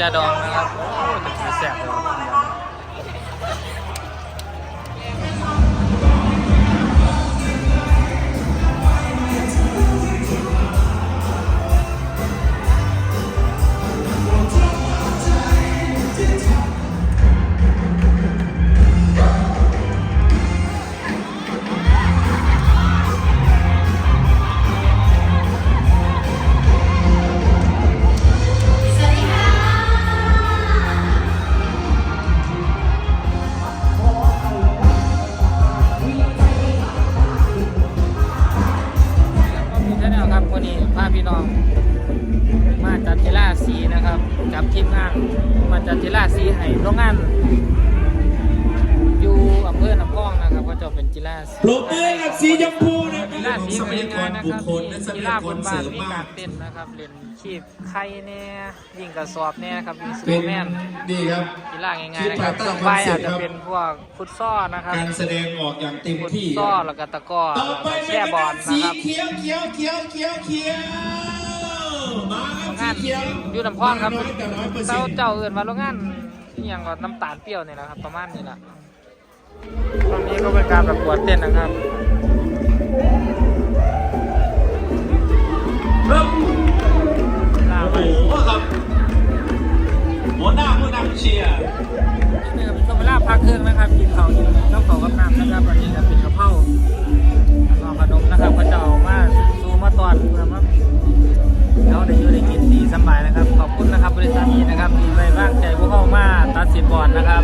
ยาดองนะครับโอ้จะแสบเลย ครับวันนี้พาพี่น้อง มาจัดเทล่าสีนะครับ กับทีมงานมาจัดเทล่าสีให้โรงงานอยู่อำเภอน้ำพองนะครับก็จะเป็นกีฬาสีปรบมือกับสีชมพู ฬาสีทรัพเป็นยังไงรนะครับคลและทรัพกีฬาบนเสบ้ารินมมีมาการเต้นนะครับเล่นขีบไข่แน่ยิงกระสอบแน่ครับยิงสเป็นแมนดีครับกีฬาง่ายๆนะครับต่อไปอาจจะเป็นพวกฟุตซอลนะครับการแสดงออกอย่างเต็มที่ฟุตซอลแล้วก็ตะก้อต่อแล้วไปแช่บอลนะครับเขียวเขียวเขียวเขียวเขียวมาครับโรงงานสีเขียวอยู่น้ำพองครับเจ้าเจ้าเอื่นมาโรงงานอย่างก็น้ำตาลเปรี้ยวเนี่แหละครับประมาณนี้แหละตอนนี้ก็เป็นการประกวดเต้นนะครับ นี่ก็เป็นช่วงเวลาพักเครื่องนะครับกินข้าวกินข้าวเผากับน้ำนะครับวันนี้ก็เป็นกะเพราแล้วก็ขนมนะครับก็จะเอามาสู่มาตอนเพื่อมาเขาได้อยู่ได้กินดีสบายนะครับ ขอบคุณนะครับบริษัทนี้นะครับที่ไว้วางใจพวกเขามาตัดสินบอลนะครับ